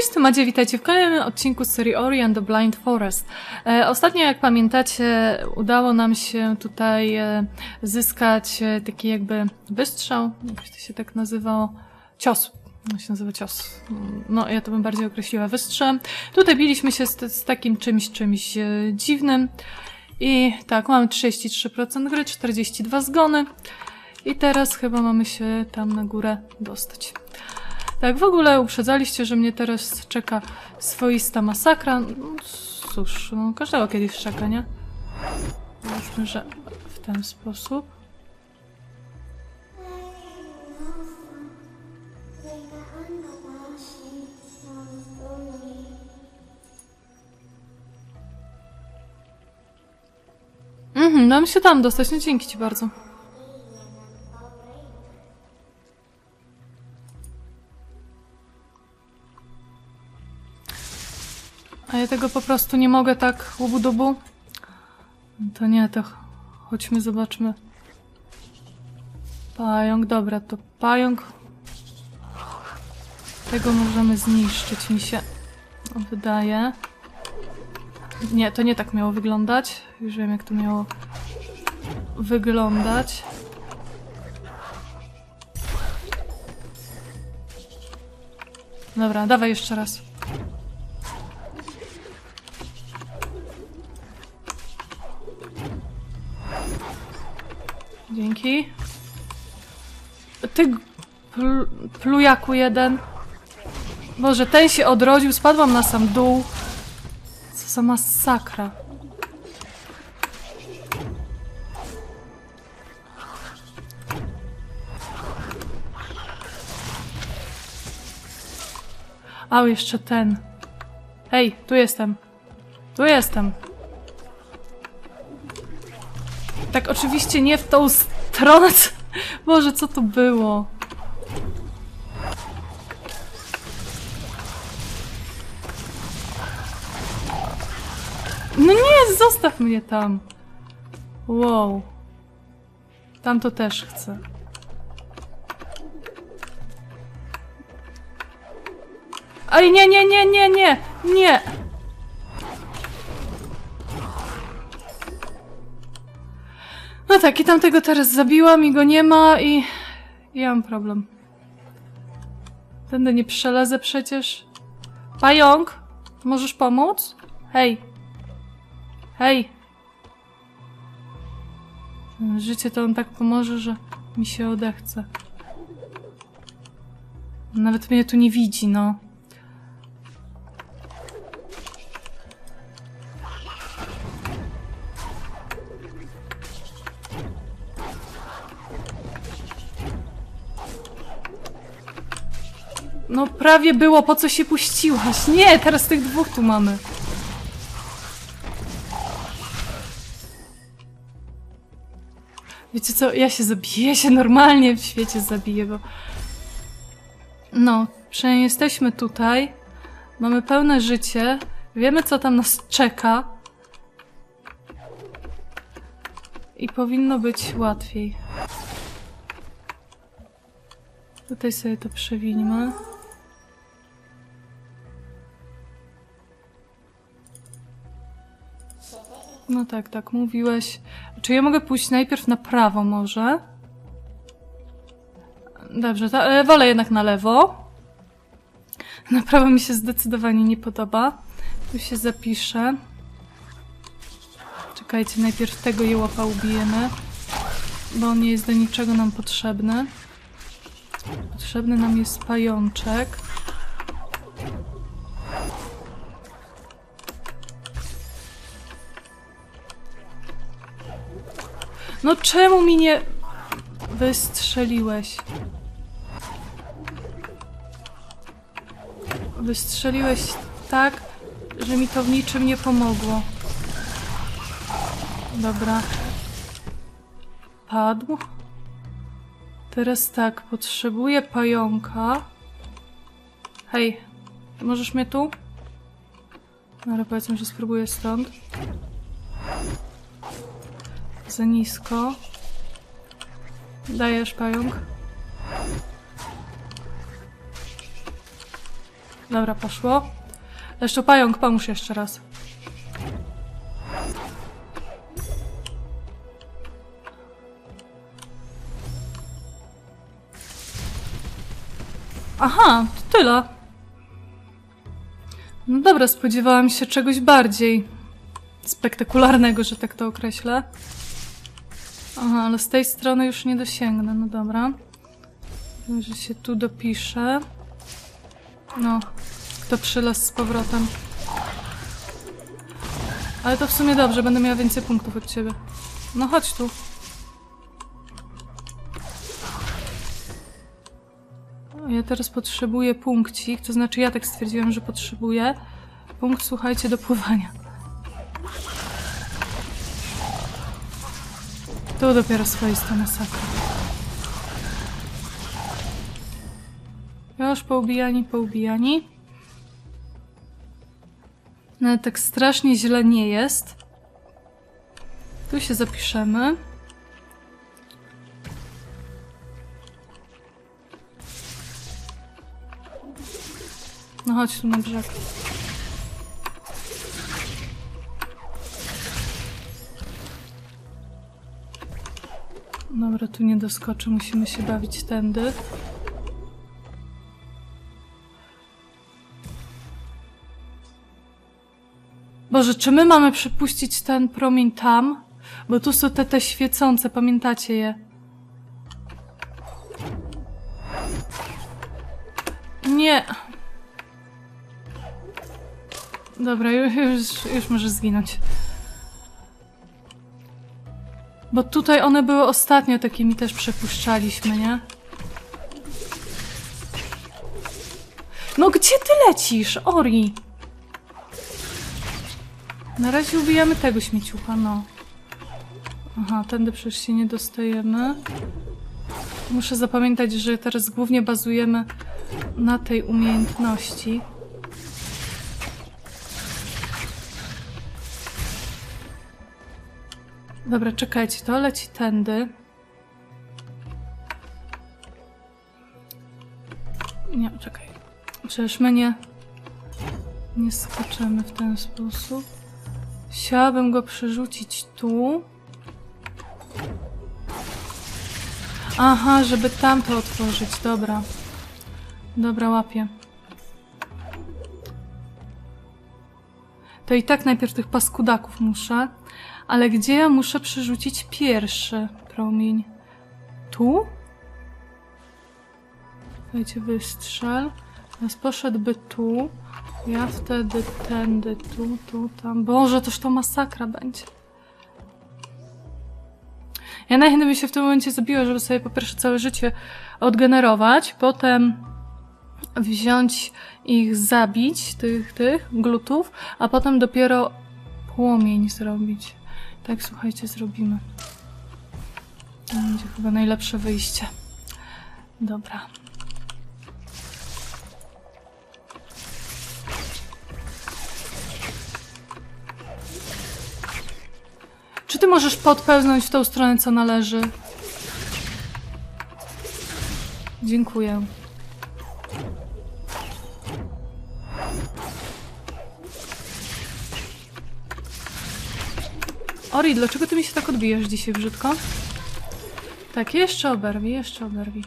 Cześć, tu Madzie, witajcie w kolejnym odcinku serii Ori and the Blind Forest. E, ostatnio, jak pamiętacie, udało nam się tutaj e, zyskać e, taki jakby wystrzał, jak to się tak nazywało, cios. On się nazywa cios. No, ja to bym bardziej określiła wystrzem. Tutaj biliśmy się z, z takim czymś, czymś e, dziwnym. I tak, mamy 33% gry, 42 zgony. I teraz chyba mamy się tam na górę dostać. Tak, w ogóle uprzedzaliście, że mnie teraz czeka swoista masakra. No, cóż, no, każdego kiedyś czeka, nie? Załóżmy, że w ten sposób. Mhm, dam się tam dostać, no dzięki ci bardzo. Ja tego po prostu nie mogę tak łubu-dubu. To nie, to ch- chodźmy, zobaczmy. Pająk, dobra, to pająk. Tego możemy zniszczyć, mi się wydaje. Nie, to nie tak miało wyglądać. Już wiem, jak to miało wyglądać. Dobra, dawaj jeszcze raz. Dzięki. Ty pl plujaku jeden. Boże, ten się odrodził, spadłam na sam dół. Co za masakra. A jeszcze ten. Hej, tu jestem. Tu jestem. Tak oczywiście nie w tą stronę. Boże, co to było? No nie, zostaw mnie tam. Wow. Tam to też chcę. Ej, nie, nie, nie, nie, nie, nie. No tak, i tamtego teraz zabiłam i go nie ma i... ja mam problem. Tędy nie przelezę przecież. Pająk, możesz pomóc? Hej. Hej. Życie to on tak pomoże, że mi się odechce. Nawet mnie tu nie widzi, no. Prawie było, po co się puściłaś? Nie, teraz tych dwóch tu mamy. Wiecie co, ja się zabiję, się normalnie w świecie zabiję, bo... No, przynajmniej jesteśmy tutaj, mamy pełne życie, wiemy co tam nas czeka. I powinno być łatwiej. Tutaj sobie to przewińmy. No tak, tak, mówiłeś. Czy ja mogę pójść najpierw na prawo może? Dobrze, ta, e, wolę jednak na lewo. Na prawo mi się zdecydowanie nie podoba. Tu się zapiszę. Czekajcie, najpierw tego jełopa ubijemy. Bo on nie jest do niczego nam potrzebny. Potrzebny nam jest pajączek. No czemu mi nie wystrzeliłeś? Wystrzeliłeś tak, że mi to w niczym nie pomogło. Dobra. Padł. Teraz tak, potrzebuję pająka. Hej, możesz mnie tu? No ale powiedzmy, że spróbuję stąd. Za nisko. Dajesz pająk. Dobra, poszło. Jeszcze pająk, pomóż jeszcze raz. Aha, to tyle. No dobra, spodziewałam się czegoś bardziej spektakularnego, że tak to określę. Aha, ale z tej strony już nie dosięgnę, no dobra. Że się tu dopiszę. No, kto przylazł z powrotem. Ale to w sumie dobrze, będę miała więcej punktów od ciebie. No chodź tu. Ja teraz potrzebuję punkcik, to znaczy ja tak stwierdziłam, że potrzebuję. Punkt, słuchajcie, do pływania. Tu dopiero swoista masakra. Już poubijani, poubijani. No tak strasznie źle nie jest. Tu się zapiszemy. No chodź tu na brzeg. Dobra, tu nie doskoczy, musimy się bawić tędy. Boże, czy my mamy przepuścić ten promień tam? Bo tu są te, te świecące, pamiętacie je? Nie. Dobra, już, już, już zginąć. Bo tutaj one były ostatnio, takimi też przepuszczaliśmy, nie? No gdzie ty lecisz, Ori? Na razie ubijamy tego śmieciucha, no. Aha, tędy przecież się nie dostajemy. Muszę zapamiętać, że teraz głównie bazujemy na tej umiejętności. Dobra, czekajcie, to leci tędy. Nie, czekaj. Przecież my nie... Nie skaczemy w ten sposób. Chciałabym go przerzucić tu. Aha, żeby tamto otworzyć, dobra. Dobra, łapię. To i tak najpierw tych paskudaków muszę. Ale gdzie ja muszę przerzucić pierwszy promień? Tu? Słuchajcie, wystrzel. Teraz poszedłby tu. Ja wtedy tędy, tu, tu, tam. Boże, toż to masakra będzie. Ja najchętniej bym się w tym momencie zabiła, żeby sobie po pierwsze całe życie odgenerować, potem wziąć ich, zabić, tych, tych glutów, a potem dopiero płomień zrobić. Tak, słuchajcie, zrobimy. To będzie chyba najlepsze wyjście. Dobra. Czy ty możesz podpełznąć w tą stronę, co należy? Dziękuję. Ori, dlaczego ty mi się tak odbijasz dzisiaj brzydko? Tak, jeszcze oberwi, jeszcze oberwi.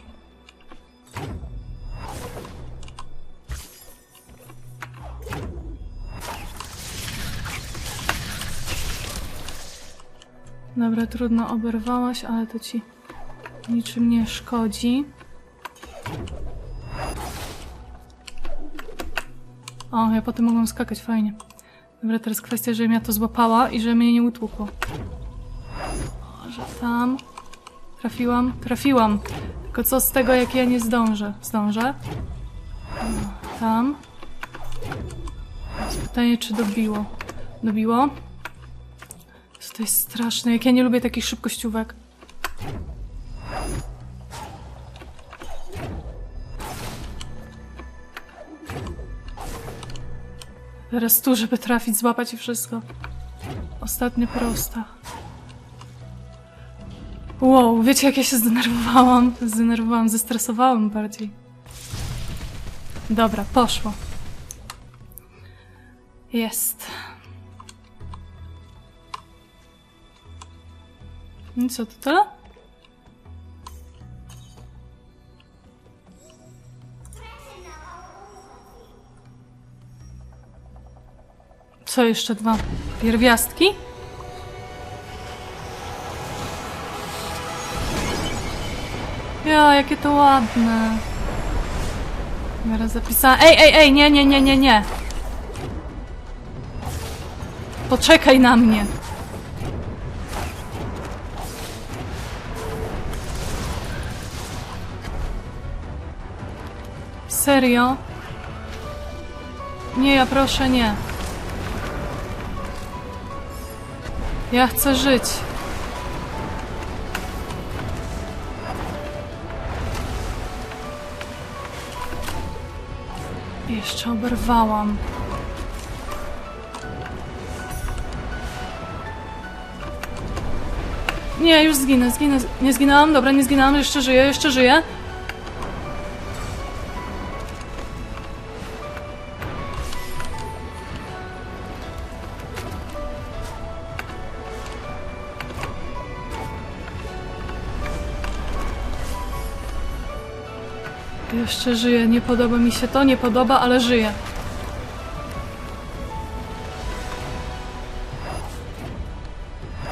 Dobra, trudno oberwałaś, ale to ci niczym nie szkodzi. O, ja potem mogłam skakać, fajnie. Dobra, teraz kwestia, żebym ja to złapała i że mnie nie utłukło. O, że tam... Trafiłam? Trafiłam. Tylko co z tego, jak ja nie zdążę? Zdążę? Tam. Pytanie, czy dobiło. Dobiło? To jest straszne, jak ja nie lubię takich szybkościówek. Teraz tu, żeby trafić, złapać i wszystko. Ostatnia prosta. Wow, wiecie jak ja się zdenerwowałam? Zdenerwowałam, zestresowałam bardziej. Dobra, poszło. Jest. I co, to tyle? Co jeszcze dwa? Pierwiastki? Ja, jakie to ładne. Teraz zapisałam. Ej, ej, ej, nie, nie, nie, nie, nie. Poczekaj na mnie. Serio? Nie, ja proszę nie. Ja chcę żyć. Jeszcze oberwałam. Nie, już zginę, zginę. Nie zginęłam, dobra, nie zginęłam, jeszcze żyję, jeszcze żyję. Jeszcze żyję, nie podoba mi się to, nie podoba, ale żyję.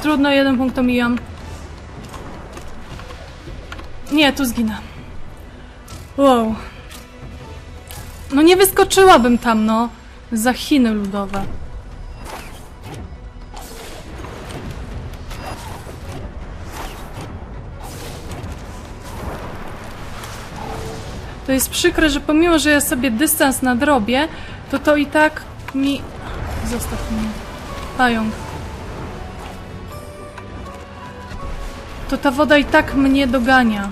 Trudno, jeden punkt omijam. Nie, tu zginę. Wow. No nie wyskoczyłabym tam, no. Za Chiny ludowe. To jest przykre, że pomimo, że ja sobie dystans nadrobię, to to i tak mi... Zostaw mnie. Pająk. To ta woda i tak mnie dogania.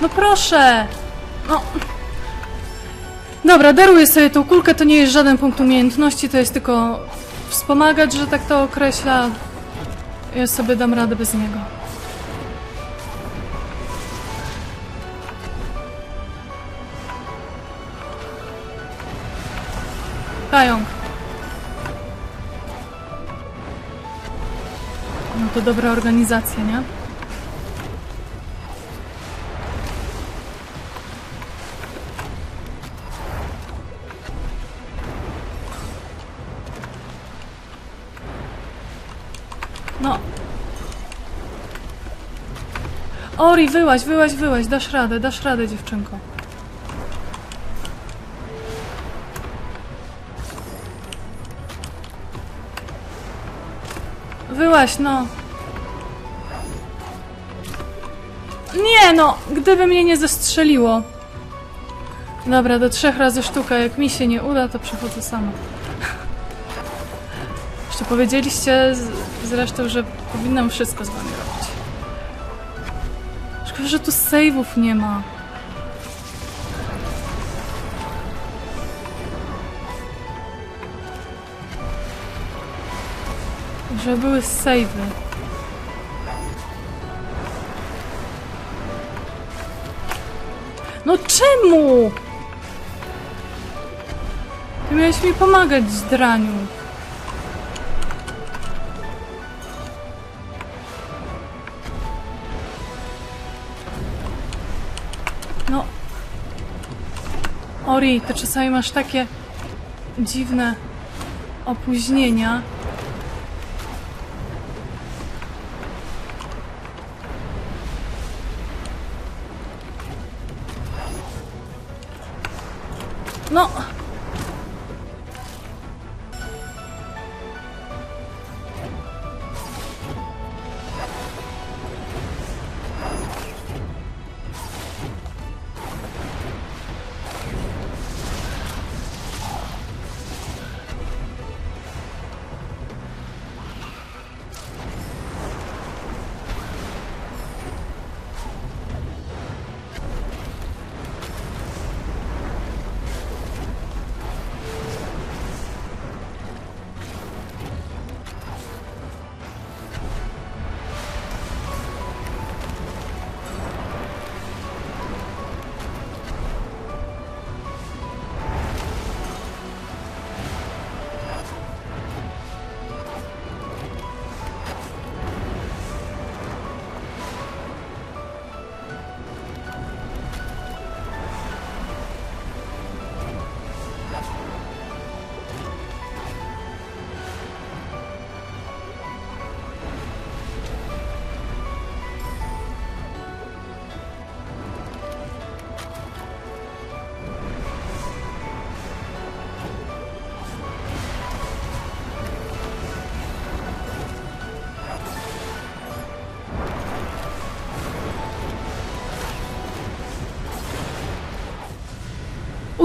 No proszę! No. Dobra, daruję sobie tą kulkę, to nie jest żaden punkt umiejętności, to jest tylko wspomagać, że tak to określa. Ja sobie dam radę bez niego. Pająk. No to dobra organizacja, nie? No. Ori, wyłaź, wyłaź, wyłaź, dasz radę, dasz radę, dziewczynko. Wyłaź, no. Nie no, gdyby mnie nie zestrzeliło. Dobra, do trzech razy sztuka. Jak mi się nie uda, to przechodzę sama. Powiedzieliście zresztą, że powinnam wszystko z wami robić. Szkoda, że tu save'ów nie ma. Że były save'y. No czemu? Ty miałeś mi pomagać, zdraniu. Ty czasami masz takie dziwne opóźnienia.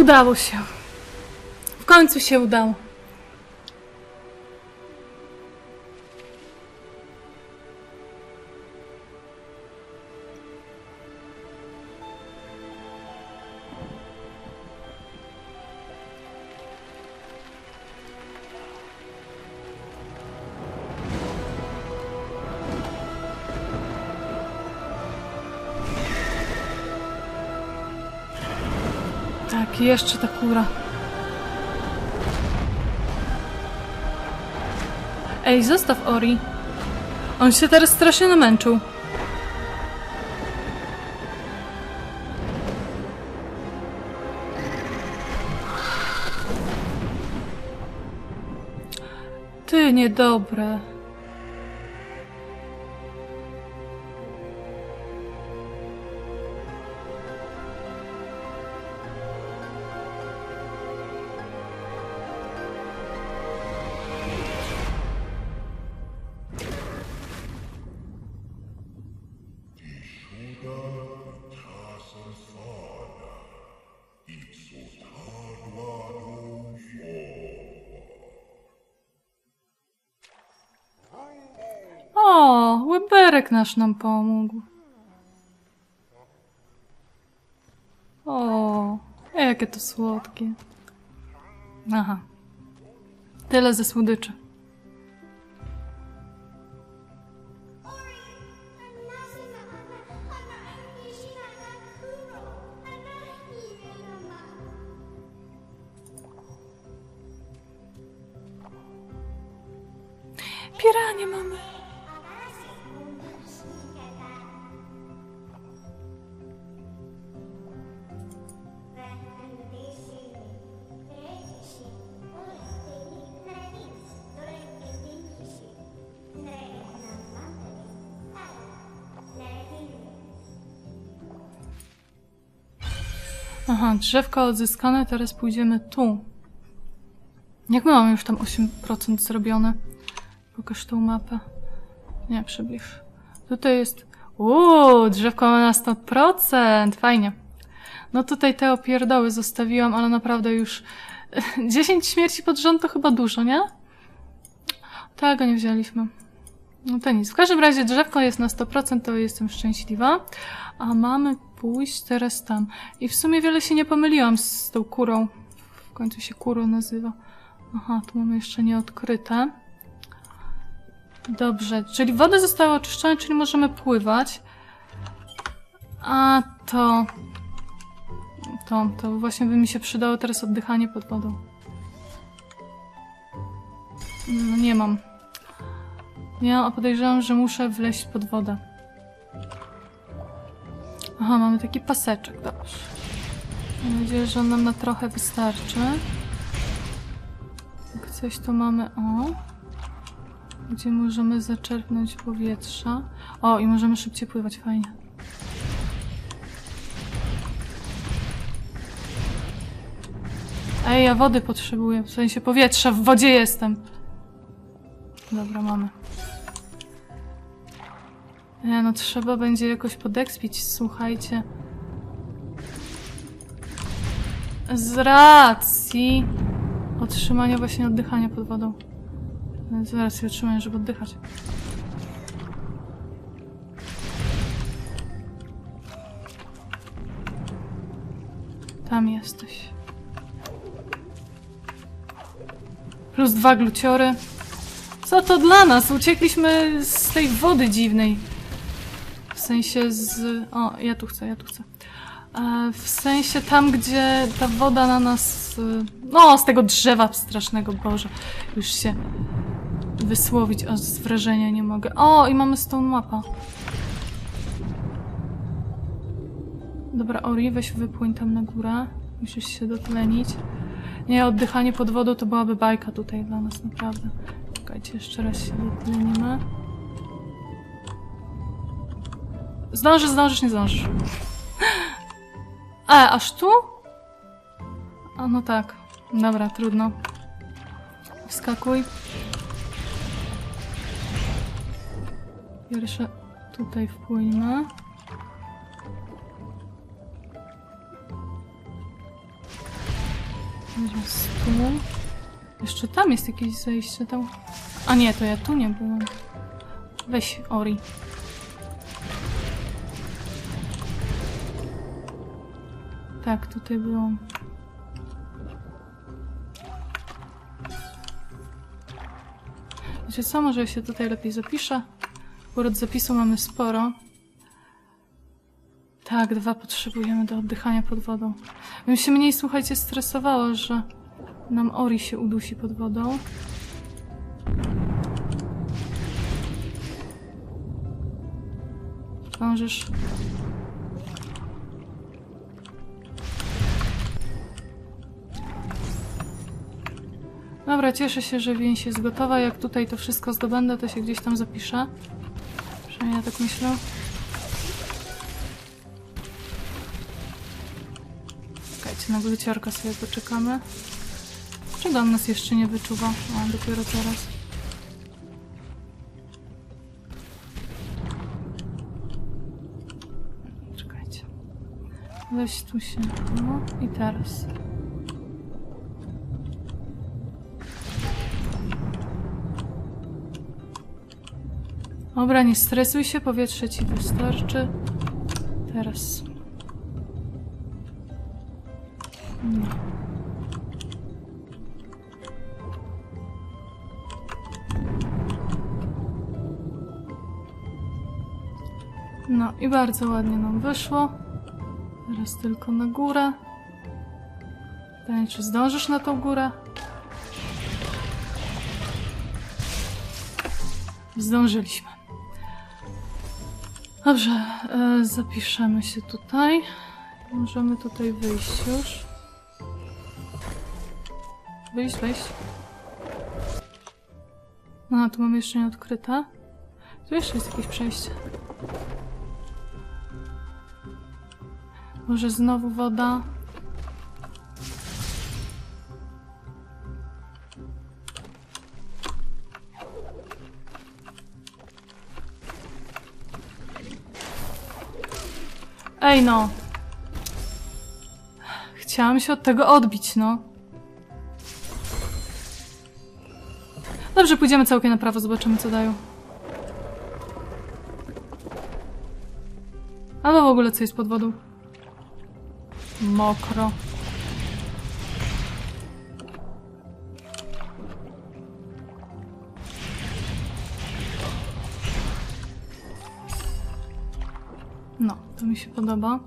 Udało się. W końcu się udało. Jeszcze ta kura. Ej, zostaw Ori. On się teraz strasznie namęczył. Ty niedobre. Nasz nam pomógł. O, jakie to słodkie. Aha. Tyle ze słodyczy. Aha, drzewko odzyskane, teraz pójdziemy tu. Jak my mamy już tam 8% zrobione? Pokaż tą mapę. Nie, przybliż. Tutaj jest... Uuu, drzewko ma na 100%! Fajnie. No tutaj te opierdoły zostawiłam, ale naprawdę już... 10 śmierci pod rząd to chyba dużo, nie? Tego nie wzięliśmy. No to nic. W każdym razie drzewko jest na 100%, to jestem szczęśliwa. A mamy pójść teraz tam. I w sumie wiele się nie pomyliłam z tą kurą. W końcu się kurą nazywa. Aha, tu mamy jeszcze nieodkryte. Dobrze, czyli woda została oczyszczona, czyli możemy pływać. A to... To, to właśnie by mi się przydało teraz oddychanie pod wodą. No nie mam. Nie mam, a podejrzewam, że muszę wleźć pod wodę. Aha, mamy taki paseczek, dobrze. Mam nadzieję, że on nam na trochę wystarczy. Jak coś to mamy, o. Gdzie możemy zaczerpnąć powietrza. O, i możemy szybciej pływać, fajnie. Ej, ja wody potrzebuję, w sensie powietrza, w wodzie jestem. Dobra, mamy. Nie, no trzeba będzie jakoś podekspić, słuchajcie. Z racji otrzymania właśnie oddychania pod wodą. Z racji otrzymania, żeby oddychać. Tam jesteś. Plus dwa gluciory. Co to dla nas? Uciekliśmy z tej wody dziwnej. Sensie z... O, ja tu chcę, ja tu chcę. E, W sensie tam, gdzie ta woda na nas... y, No, z tego drzewa strasznego, Boże. Już się wysłowić o z wrażenia nie mogę. O, i mamy stone mapa. Dobra, Ori, weź wypłyń tam na górę. Musisz się dotlenić. Nie, oddychanie pod wodą to byłaby bajka tutaj dla nas, naprawdę. Czekajcie, jeszcze raz się dotlenimy. Zdążysz, zdążysz, nie zdążysz. E, aż tu? A no tak. Dobra, trudno. Wskakuj. Pierwsze tutaj wpłyńmy. Teraz tu. Jeszcze tam jest jakieś zejście. Tam... A nie, to ja tu nie byłam. Weź Ori. Tak, tutaj byłam. Wiecie co, może się tutaj lepiej zapiszę? Akurat zapisu mamy sporo. Tak, dwa potrzebujemy do oddychania pod wodą. Bym się mniej, słuchajcie, stresowało, że nam Ori się udusi pod wodą. Zdążysz. Dobra, cieszę się, że więź jest gotowa. Jak tutaj to wszystko zdobędę, to się gdzieś tam zapiszę. Przynajmniej ja tak myślę. Czekajcie, na gluciarka sobie poczekamy. Czego on nas jeszcze nie wyczuwa? A, dopiero teraz. Czekajcie. Weź tu się. No i teraz. Dobra, nie stresuj się, powietrze ci wystarczy. Teraz. No. No i bardzo ładnie nam wyszło. Teraz tylko na górę. Pytanie, czy zdążysz na tą górę? Zdążyliśmy. Dobrze, e, zapiszemy się tutaj. Możemy tutaj wyjść już. Wyjść, wejść. No, tu mamy jeszcze nieodkryte. Tu jeszcze jest jakieś przejście. Może znowu woda. Ej no. Chciałam się od tego odbić, no. Dobrze, pójdziemy całkiem na prawo, zobaczymy co dają. Albo w ogóle co jest pod wodą. Mokro. Mi się podoba.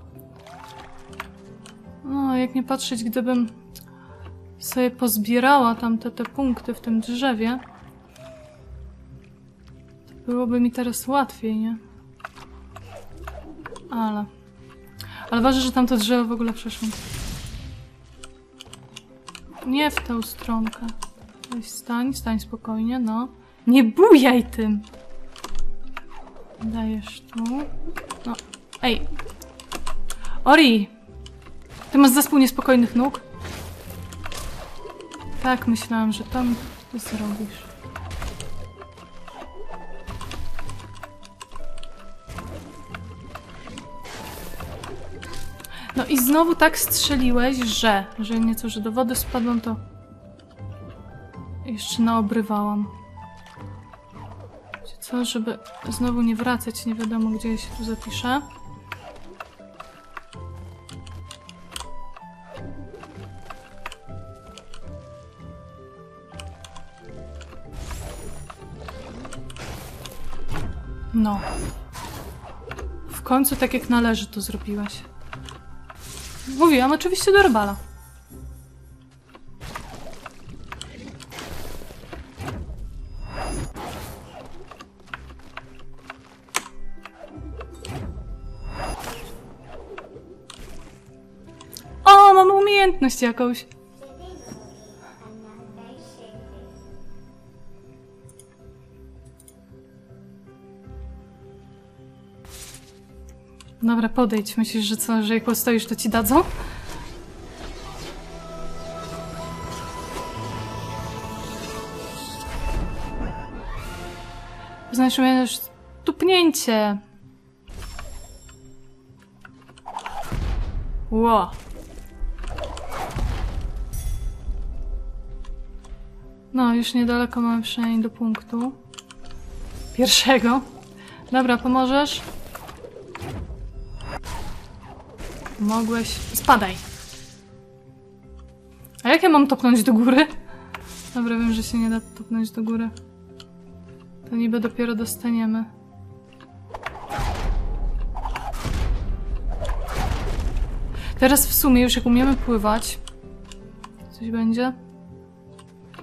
No, jak nie patrzeć, gdybym sobie pozbierała tamte te punkty w tym drzewie, to byłoby mi teraz łatwiej, nie? Ale... Ale ważne, że tamto drzewo w ogóle przeszło. Nie w tą stronkę. Weź stań, stań spokojnie, no. Nie bujaj tym! Dajesz tu. No. Ej. Ori! Ty masz zespół niespokojnych nóg? Tak, myślałam, że tam ty zrobisz. No i znowu tak strzeliłeś, że... Że nieco, że do wody spadłam, to... Jeszcze naobrywałam. Co, żeby znowu nie wracać, nie wiadomo gdzie ja się tu zapiszę. No. W końcu tak jak należy to zrobiłaś. Mówiłam oczywiście do Rebala. O, mamy umiejętność jakąś. Podejdź. Myślisz, że co, że jak postoisz, to ci dadzą? Znaczy, miałeś tupnięcie. Ło. No, już niedaleko mamy przynajmniej do punktu. Pierwszego. Dobra, pomożesz? Mogłeś. Spadaj. A jak ja mam topnąć do góry? Dobra, wiem, że się nie da topnąć do góry. To niby dopiero dostaniemy. Teraz w sumie już jak umiemy pływać. Coś będzie?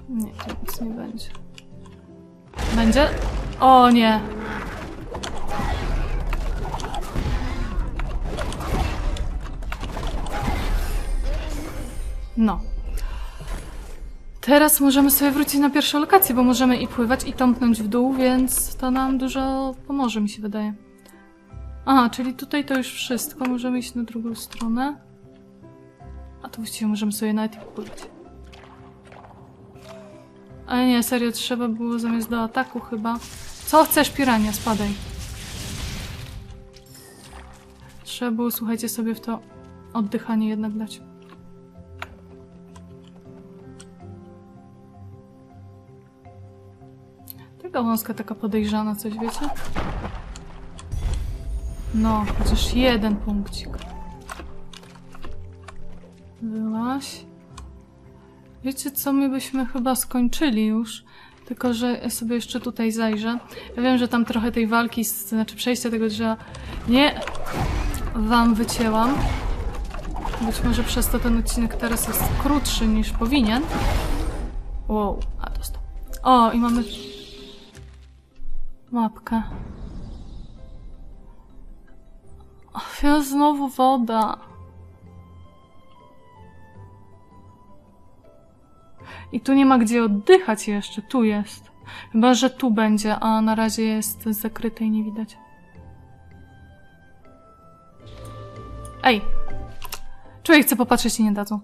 Nie, to nic nie będzie. Będzie? O nie! No. Teraz możemy sobie wrócić na pierwszą lokację, bo możemy i pływać, i tąpnąć w dół, więc to nam dużo pomoże, mi się wydaje. Aha, czyli tutaj to już wszystko. Możemy iść na drugą stronę. A to właściwie możemy sobie nawet i popływać. Ale nie, serio, trzeba było zamiast do ataku chyba. Co chcesz, pirania? Spadaj. Trzeba było, słuchajcie, sobie w to oddychanie jednak dać. Taka wąska, taka podejrzana, coś wiecie? No, chociaż jeden punkcik. Byłaś. Wiecie co, my byśmy chyba skończyli już. Tylko, że sobie jeszcze tutaj zajrzę. Ja wiem, że tam trochę tej walki, znaczy przejścia tego drzewa nie wam wycięłam. Być może przez to ten odcinek teraz jest krótszy niż powinien. Wow, a dostał. O, i mamy mapkę. Och, ja znowu woda. I tu nie ma gdzie oddychać jeszcze, tu jest. Chyba, że tu będzie, a na razie jest zakryte i nie widać. Ej! Człowiek chce popatrzeć i nie dadzą.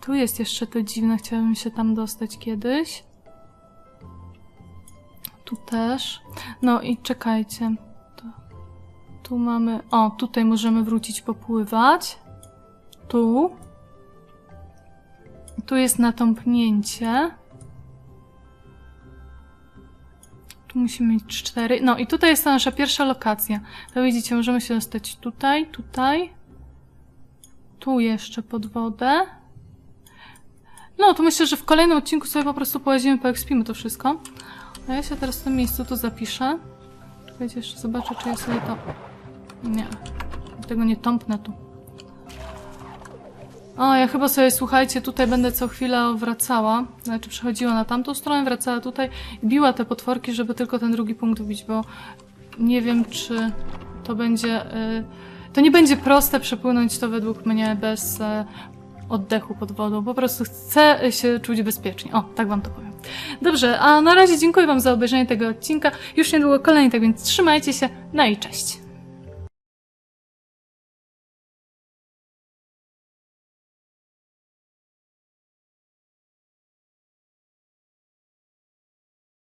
Tu jest jeszcze to dziwne, chciałabym się tam dostać kiedyś. Tu też. No i czekajcie. Tu mamy... O, tutaj możemy wrócić popływać. Tu. Tu jest natąpnięcie. Tu musimy mieć cztery. No i tutaj jest ta nasza pierwsza lokacja. To widzicie, możemy się dostać tutaj, tutaj. Tu jeszcze pod wodę. No, to myślę, że w kolejnym odcinku sobie po prostu połazimy, poekspimy to wszystko. A ja się teraz w tym miejscu tu zapiszę. Czekajcie, jeszcze zobaczę, czy ja sobie to... Nie. Tego nie tąpnę tu. O, ja chyba sobie, słuchajcie, tutaj będę co chwilę wracała. Znaczy przechodziła na tamtą stronę, wracała tutaj i biła te potworki, żeby tylko ten drugi punkt wbić, bo nie wiem, czy to będzie... y, to nie będzie proste przepłynąć to według mnie bez e, oddechu pod wodą. Po prostu chcę się czuć bezpiecznie. O, tak wam to powiem. Dobrze, a na razie dziękuję wam za obejrzenie tego odcinka. Już niedługo kolejny, tak więc trzymajcie się. No i cześć.